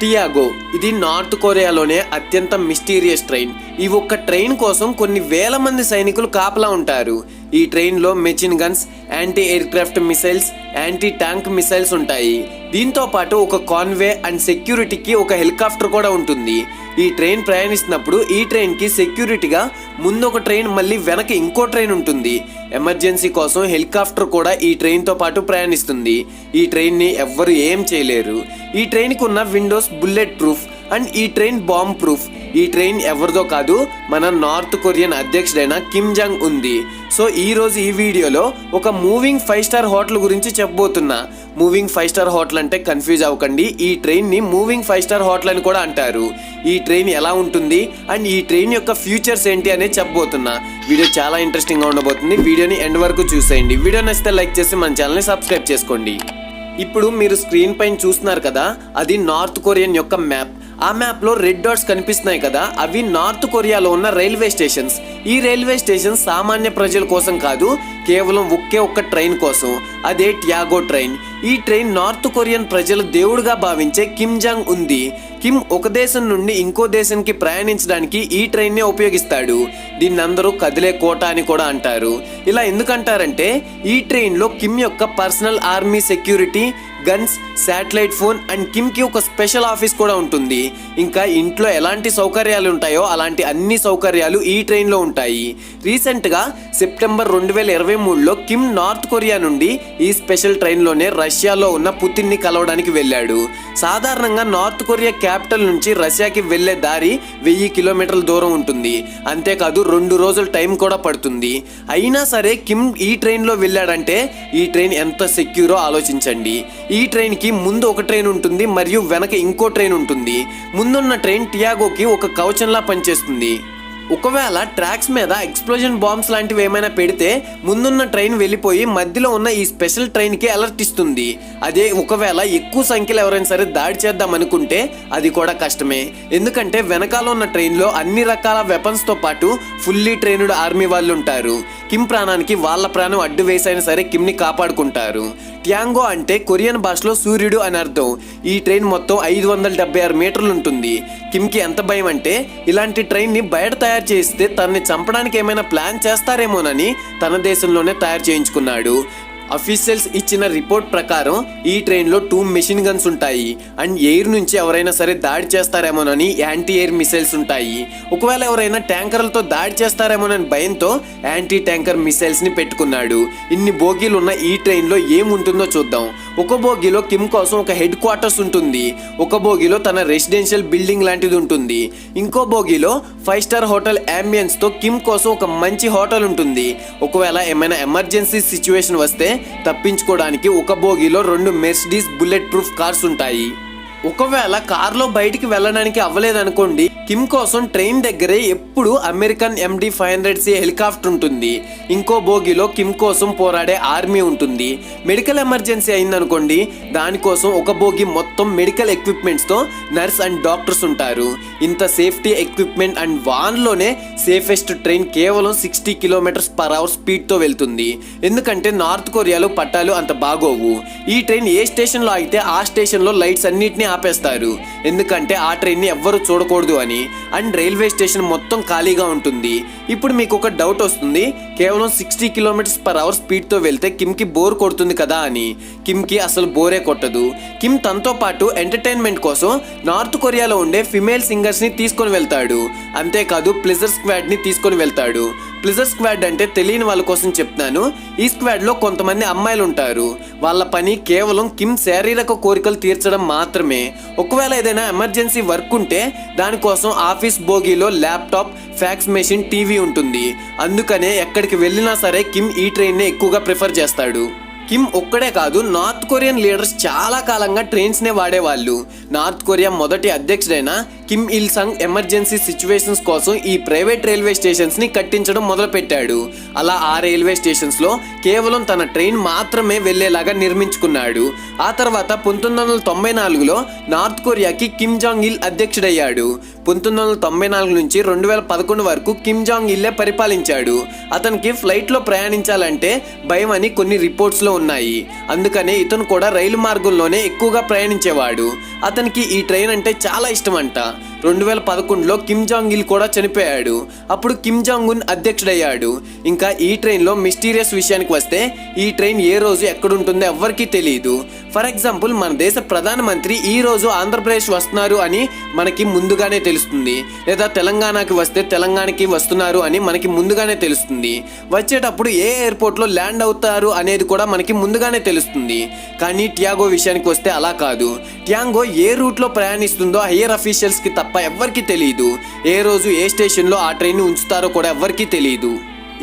టియాగో. ఇది నార్త్ కొరియాలోనే అత్యంత mysterious train. ఈ ఒక్క ట్రైన్ కోసం కొన్ని వేల మంది సైనికులు కాపలా ఉంటారు. ఈ ట్రైన్లో machine guns anti aircraft missiles anti tank missiles ఉంటాయి. దీంతో పాటు ఒక కాన్వే అండ్ సెక్యూరిటీకి ఒక హెలికాప్టర్ కూడా ఉంటుంది. ఈ ట్రైన్ ప్రయాణిస్తున్నప్పుడు ఈ ట్రైన్కి సెక్యూరిటీగా ముందు ఒక ట్రైన్ మళ్ళీ వెనక ఇంకో ట్రైన్ ఉంటుంది. ఎమర్జెన్సీ కోసం హెలికాప్టర్ కూడా ఈ ట్రైన్తో పాటు ప్రయాణిస్తుంది. ఈ ట్రైన్ని ఎవ్వరు ఏం చేయలేరు. ఈ ట్రైన్కి ఉన్న విండోస్ బుల్లెట్ ప్రూఫ్ అండ్ ఈ ట్రైన్ బాంబ్ ప్రూఫ్. ఈ ట్రైన్ ఎవరిదో కాదు మన నార్త్ కొరియన్ అధ్యక్షుడైన కిమ్ జాంగ్ ఉంది. సో ఈ రోజు ఈ వీడియోలో ఒక మూవింగ్ ఫైవ్ స్టార్ హోటల్ గురించి చెప్పబోతున్నా. మూవింగ్ ఫైవ్ స్టార్ హోటల్ అంటే కన్ఫ్యూజ్ అవ్వకండి. ఈ ట్రైన్ని మూవింగ్ ఫైవ్ స్టార్ హోటల్ అని కూడా అంటారు. ఈ ట్రైన్ ఎలా ఉంటుంది అండ్ ఈ ట్రైన్ యొక్క ఫ్యూచర్స్ ఏంటి అనేది చెప్పబోతున్నా. వీడియో చాలా ఇంట్రెస్టింగ్గా ఉండబోతుంది. వీడియోని ఎండ్ వరకు చూసేయండి. వీడియో నచ్చితే లైక్ చేసి మన ఛానల్ని సబ్స్క్రైబ్ చేసుకోండి. ఇప్పుడు మీరు స్క్రీన్ పైన చూస్తున్నారు కదా అది నార్త్ కొరియన్ యొక్క మ్యాప్. ఆ మ్యాప్లో రెడ్ డాట్స్ కనిపిస్తున్నాయి కదా అవి నార్త్ కొరియాలో ఉన్న రైల్వే స్టేషన్స్. ఈ రైల్వే స్టేషన్ సామాన్య ప్రజల కోసం కాదు కేవలం ఒకే ఒక్క ట్రైన్ కోసం. అదే ట్యాగో ట్రైన్. ఈ ట్రైన్ నార్త్ కొరియన్ ప్రజలు దేవుడుగా భావించే కిమ్ జాంగ్ ఉంది. కిమ్ ఒక దేశం నుండి ఇంకో దేశానికి ప్రయాణించడానికి ఈ ట్రైన్నే ఉపయోగిస్తాడు. దీన్ని అందరూ కదిలే కోట అని కూడా అంటారు. ఇలా ఎందుకంటారంటే ఈ ట్రైన్లో కిమ్ యొక్క personal army security guns satellite phone and కిమ్కి ఒక స్పెషల్ ఆఫీస్ కూడా ఉంటుంది. ఇంకా ఇంట్లో ఎలాంటి సౌకర్యాలు ఉంటాయో అలాంటి అన్ని సౌకర్యాలు ఈ ట్రైన్లో ఉంటాయి. రీసెంట్గా సెప్టెంబర్ రెండు వేల ఇరవై మూడులో కిమ్ నార్త్ కొరియా నుండి ఈ స్పెషల్ ట్రైన్లోనే రష్యాలో ఉన్న పుతిన్ని కలవడానికి వెళ్ళాడు. సాధారణంగా నార్త్ కొరియా క్యాపిటల్ నుంచి రష్యాకి వెళ్ళే దారి వెయ్యి కిలోమీటర్ల దూరం ఉంటుంది. అంతేకాదు రెండు రోజుల టైం కూడా పడుతుంది. అయినా సరే కిమ్ ఈ ట్రైన్లో వెళ్ళాడంటే ఈ ట్రైన్ ఎంత సెక్యూరో ఆలోచించండి. ఈ ట్రైన్కి ముందు ఒక ట్రైన్ ఉంటుంది మరియు వెనక ఇంకో ట్రైన్ ఉంటుంది. ముందున్న ట్రైన్ టియాగోకి ఒక కవచంలా పనిచేస్తుంది. ఒకవేళ ట్రాక్స్ మీద ఎక్స్ప్లోజన్ బాంబ్స్ లాంటివి ఏమైనా పెడితే ముందున్న ట్రైన్ వెళ్ళిపోయి మధ్యలో ఉన్న ఈ స్పెషల్ ట్రైన్కి అలర్ట్ ఇస్తుంది. అదే ఒకవేళ ఎక్కువ సంఖ్యలో ఎవరైనా సరే దాడి చేద్దాం అనుకుంటే అది కూడా కష్టమే. ఎందుకంటే వెనకాల ఉన్న ట్రైన్లో అన్ని రకాల వెపన్స్తో పాటు ఫుల్లీ ట్రైనుడు ఆర్మీ వాళ్ళు ఉంటారు. కిమ్ ప్రాణానికి వాళ్ళ ప్రాణం అడ్డు వేసైనా సరే కిమ్ని కాపాడుకుంటారు. ట్యాంగో అంటే కొరియన్ భాషలో సూర్యుడు అని అర్థం. ఈ ట్రైన్ మొత్తం ఐదు వందల డెబ్బై ఆరు మీటర్లు ఉంటుంది. కిమ్కి ఎంత భయం అంటే ఇలాంటి ట్రైన్ని బయట తయారు చేస్తే తనని చంపడానికి ఏమైనా ప్లాన్ చేస్తారేమోనని తన దేశంలోనే తయారు చేయించుకున్నాడు. అఫీషియల్స్ ఇచ్చిన రిపోర్ట్ ప్రకారం ఈ ట్రైన్లో టూ మెషిన్ గన్స్ ఉంటాయి. అండ్ ఎయిర్ నుంచి ఎవరైనా సరే దాడి చేస్తారేమోనని యాంటీ ఎయిర్ మిసైల్స్ ఉంటాయి. ఒకవేళ ఎవరైనా ట్యాంకర్లతో దాడి చేస్తారేమోనని భయంతో యాంటీ ట్యాంకర్ మిసైల్స్ని పెట్టుకున్నాడు. ఇన్ని బోగీలు ఉన్న ఈ ట్రైన్లో ఏముంటుందో చూద్దాం. ఒక బోగీలో కిమ్ కోసం ఒక హెడ్ క్వార్టర్స్ ఉంటుంది. ఒక బోగీలో తన రెసిడెన్షియల్ బిల్డింగ్ లాంటిది ఉంటుంది. ఇంకో బోగీలో ఫైవ్ స్టార్ హోటల్ అంబియన్స్తో కిమ్ కోసం ఒక మంచి హోటల్ ఉంటుంది. ఒకవేళ ఏమైనా ఎమర్జెన్సీ సిచ్యువేషన్ వస్తే తప్పించుకోవడానికి ఒక బోగిలో రెండు మెర్సిడీస్ బుల్లెట్ ప్రూఫ్ కార్స్ ఉంటాయి. ఒకవేళ కార్లో బయటికి వెళ్ళడానికి అవ్వలేదనుకోండి కిమ్ కోసం ట్రైన్ దగ్గరే ఎప్పుడు American MD five hundred C helicopter ఉంటుంది. ఇంకో బోగిలో కిమ్ కోసం పోరాడే ఆర్మీ ఉంటుంది. మెడికల్ ఎమర్జెన్సీ అయిందనుకోండి దానికోసం ఒక బోగి మొత్తం మెడికల్ ఎక్విప్మెంట్స్తో నర్స్ అండ్ డాక్టర్స్ ఉంటారు. ఇంత సేఫ్టీ ఎక్విప్మెంట్ అండ్ వాన్లోనే సేఫెస్ట్ ట్రైన్ కేవలం సిక్స్టీ కిలోమీటర్స్ పర్ అవర్ స్పీడ్తో వెళ్తుంది. ఎందుకంటే నార్త్ కొరియాలో పట్టాలు అంత బాగోవు. ఈ ట్రైన్ ఏ స్టేషన్లో అయితే ఆ స్టేషన్లో లైట్స్ అన్నిటిని ఆపేస్తారు. ఎందుకంటే ఆ ట్రైన్ని ఎవ్వరు చూడకూడదు అని. అండ్ రైల్వే స్టేషన్ మొత్తం ఖాళీగా ఉంటుంది. ఇప్పుడు మీకు ఒక డౌట్ వస్తుంది. కేవలం సిక్స్టీ కిలోమీటర్స్ పర్ అవర్ స్పీడ్తో వెళ్తే కిమ్కి బోర్ కొడుతుంది కదా అని. కిమ్కి అసలు బోరే కొట్టదు. కిమ్ తనతో పాటు ఎంటర్టైన్మెంట్ కోసం నార్త్ కొరియాలో ఉండే ఫిమేల్ సింగర్స్ని తీసుకొని వెళ్తాడు. అంతేకాదు ప్లెజర్ స్క్వాడ్ని తీసుకొని వెళ్తాడు. ప్లిజర్ స్క్వాడ్ అంటే తెలియని వాళ్ళ కోసం చెప్తాను ఈ స్క్వాడ్లో కొంతమంది అమ్మాయిలు ఉంటారు. వాళ్ళ పని కేవలం కిమ్ శారీరక కోరికలు తీర్చడం మాత్రమే. ఒకవేళ ఏదైనా ఎమర్జెన్సీ వర్క్ ఉంటే దానికోసం ఆఫీస్ బోగీలో ల్యాప్టాప్ ఫ్యాక్స్ మెషిన్ టీవీ ఉంటుంది. అందుకనే ఎక్కడికి వెళ్ళినా సరే కిమ్ ఈ ట్రైన్నే ఎక్కువగా ప్రిఫర్ చేస్తాడు. కిమ్ ఒక్కడే కాదు నార్త్ కొరియన్ లీడర్స్ చాలా కాలంగా ట్రైన్స్నే వాడేవాళ్ళు. నార్త్ కొరియా మొదటి అధ్యక్షుడైన Kim Il Sung emergency situations కోసం ఈ ప్రైవేట్ రైల్వే స్టేషన్స్ని కట్టించడం మొదలుపెట్టాడు. అలా ఆ రైల్వే స్టేషన్స్లో కేవలం తన ట్రైన్ మాత్రమే వెళ్ళేలాగా నిర్మించుకున్నాడు. ఆ తర్వాత పంతొమ్మిది వందల తొంభై నాలుగులో నార్త్ కొరియాకి కిమ్ జాంగ్ ఇల్ అధ్యక్షుడయ్యాడు. పంతొమ్మిది వందల తొంభై నాలుగు నుంచి రెండు వేల పదకొండు వరకు కిమ్ జాంగ్ ఇల్లే పరిపాలించాడు. అతనికి ఫ్లైట్లో ప్రయాణించాలంటే భయం అని కొన్ని రిపోర్ట్స్లో ఉన్నాయి. అందుకనే ఇతను కూడా రైలు మార్గంలోనే ఎక్కువగా ప్రయాణించేవాడు. అతనికి ఈ ట్రైన్ అంటే చాలా ఇష్టం అంట రెండు వేల పదకొండులో కిమ్ జాంగ్ ఇల్ కూడా చనిపోయాడు. అప్పుడు కిమ్ జాంగ్ ఉన్ అధ్యక్షుడయ్యాడు. ఇంకా ఈ ట్రైన్లో మిస్టీరియస్ విషయానికి వస్తే ఈ ట్రైన్ ఏ రోజు ఎక్కడుంటుందో ఎవ్వరికీ తెలియదు ఫర్ ఎగ్జాంపుల్ మన దేశ ప్రధానమంత్రి ఈ రోజు ఆంధ్రప్రదేశ్ వస్తున్నారు అని మనకి ముందుగానే తెలుస్తుంది. లేదా తెలంగాణకి వస్తే తెలంగాణకి వస్తున్నారు అని మనకి ముందుగానే తెలుస్తుంది. వచ్చేటప్పుడు ఏ ఎయిర్పోర్ట్లో ల్యాండ్ అవుతారు అనేది కూడా మనకి ముందుగానే తెలుస్తుంది. కానీ టియాగో విషయానికి వస్తే అలా కాదు. టియాంగో ఏ రూట్లో ప్రయాణిస్తుందో హయ్యర్ అఫీషియల్స్కి తప్ప తప్ప ఎవ్వరికీ తెలియదు ఏ రోజు ఏ స్టేషన్లో ఆ ట్రైన్ ఉంచుతారో కూడా ఎవ్వరికీ తెలియదు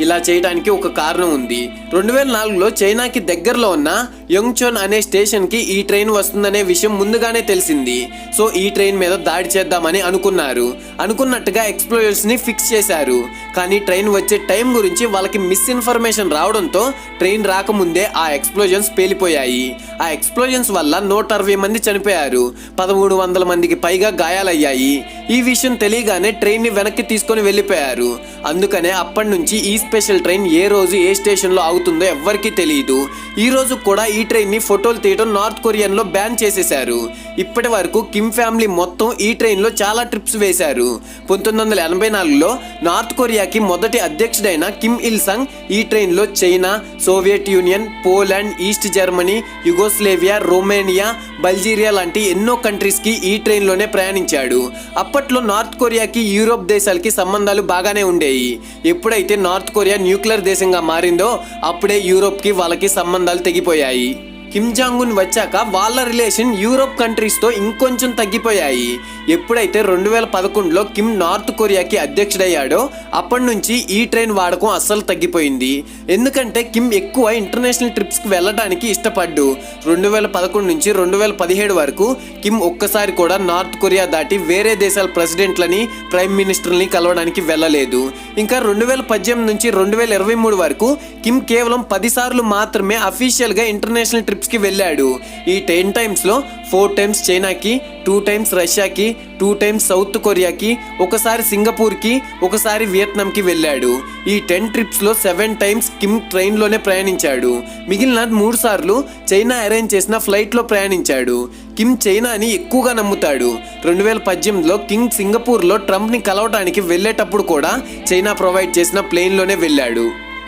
ఇలా చేయడానికి ఒక కారణం ఉంది. రెండు వేల నాలుగులో చైనాకి దగ్గరలో ఉన్న యంగ్చోన్ అనే స్టేషన్కి ఈ ట్రైన్ వస్తుందనే విషయం ముందుగానే తెలిసింది. సో ఈ ట్రైన్ మీద దాడి చేద్దామని అనుకున్నారు. అనుకున్నట్టుగా ఎక్స్ప్లోజర్స్ని ఫిక్స్ చేశారు. కానీ ట్రైన్ వచ్చే టైం గురించి వాళ్ళకి మిస్ఇన్ఫర్మేషన్ రావడంతో ట్రైన్ రాకముందే ఆ ఎక్స్ప్లోజన్స్ పేలిపోయాయి. ఆ ఎక్స్ప్లోజన్స్ వల్ల నూట అరవై మంది చనిపోయారు. పదమూడు వందల మందికి పైగా గాయాలయ్యాయి. ఈ విషయం తెలియగానే ట్రైన్ని వెనక్కి తీసుకొని వెళ్ళిపోయారు. అందుకనే అప్పటి నుంచి ఈ స్పెషల్ ట్రైన్ ఏ రోజు ఏ స్టేషన్లో ఆగుతుందో ఎవ్వరికీ తెలియదు ఈ రోజు కూడా ఈ ఈ ట్రైన్ని ఫోటోలు తీయడం నార్త్ కొరియాలో బ్యాన్ చేసేశారు. ఇప్పటి వరకు కిమ్ ఫ్యామిలీ మొత్తం ఈ ట్రైన్లో చాలా ట్రిప్స్ వేశారు. పంతొమ్మిది వందల ఎనభై నాలుగులో నార్త్ కొరియాకి మొదటి అధ్యక్షుడైన కిమ్ ఇల్ సంగ్ ఈ ట్రైన్లో China Soviet Union Poland East Germany Yugoslavia Romania Bulgaria లాంటి ఎన్నో కంట్రీస్కి ఈ ట్రైన్లోనే ప్రయాణించాడు. అప్పట్లో నార్త్ కొరియాకి యూరోప్ దేశాలకి సంబంధాలు బాగానే ఉండేవి ఎప్పుడైతే నార్త్ కొరియా న్యూక్లియర్ దేశంగా మారిందో అప్పుడే యూరోప్కి వాళ్ళకి సంబంధాలు తెగిపోయాయి. కిమ్ జాంగున్ వచ్చాక వాళ్ళ రిలేషన్ యూరోప్ కంట్రీస్తో ఇంకొంచెం తగ్గిపోయాయి. ఎప్పుడైతే రెండు వేల పదకొండులో కిమ్ నార్త్ కొరియాకి అధ్యక్షుడయ్యాడో అప్పటి నుంచి ఈ ట్రైన్ వాడకం అస్సలు తగ్గిపోయింది. ఎందుకంటే కిమ్ ఎక్కువ ఇంటర్నేషనల్ ట్రిప్స్కి వెళ్ళడానికి ఇష్టపడ్డు. రెండు వేల పదకొండు నుంచి రెండు వేల పదిహేడు వరకు కిమ్ ఒక్కసారి కూడా నార్త్ కొరియా దాటి వేరే దేశాల ప్రెసిడెంట్లని ప్రైమ్ మినిస్టర్ని కలవడానికి వెళ్ళలేదు. ఇంకా రెండు వేల పద్దెనిమిది నుంచి రెండు వేల ఇరవై మూడు వరకు కిమ్ కేవలం పదిసార్లు మాత్రమే అఫీషియల్గా ఇంటర్నేషనల్ ట్రిప్ ట్రిప్స్కి వెళ్ళాడు. ఈ టెన్ టైమ్స్లో ఫోర్ టైమ్స్ చైనాకి టూ టైమ్స్ రష్యాకి టూ టైమ్స్ సౌత్ కొరియాకి ఒకసారి సింగపూర్కి ఒకసారి వియత్నాంకి వెళ్ళాడు. ఈ టెన్ ట్రిప్స్లో సెవెన్ టైమ్స్ కిమ్ ట్రైన్లోనే ప్రయాణించాడు. మిగిలిన మూడు సార్లు చైనా అరేంజ్ చేసిన ఫ్లైట్లో ప్రయాణించాడు. కిమ్ చైనాని ఎక్కువగా నమ్ముతాడు. రెండు వేల పద్దెనిమిదిలో కింగ్ సింగపూర్లో ట్రంప్ని కలవటానికి వెళ్ళేటప్పుడు కూడా చైనా ప్రొవైడ్ చేసిన ప్లేన్లోనే వెళ్ళాడు.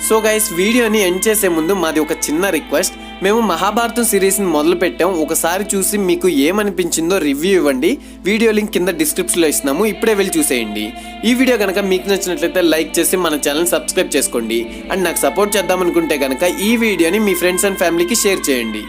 సో గైస్ వీడియోని ఎండ్ చేసే ముందు మాది ఒక చిన్న రిక్వెస్ట్. మేము మహాభారతం సిరీస్ని మొదలు పెట్టాం ఒకసారి చూసి మీకు ఏమనిపించిందో రివ్యూ ఇవ్వండి. వీడియో లింక్ కింద డిస్క్రిప్షన్లో ఇస్తున్నాము. ఇప్పుడే వెళ్ళి చూసేయండి. ఈ వీడియో కనుక మీకు నచ్చినట్లయితే లైక్ చేసి మన ఛానల్ సబ్స్క్రైబ్ చేసుకోండి. అండ్ నాకు సపోర్ట్ చేద్దామనుకుంటే కనుక ఈ వీడియోని మీ ఫ్రెండ్స్ అండ్ ఫ్యామిలీకి షేర్ చేయండి.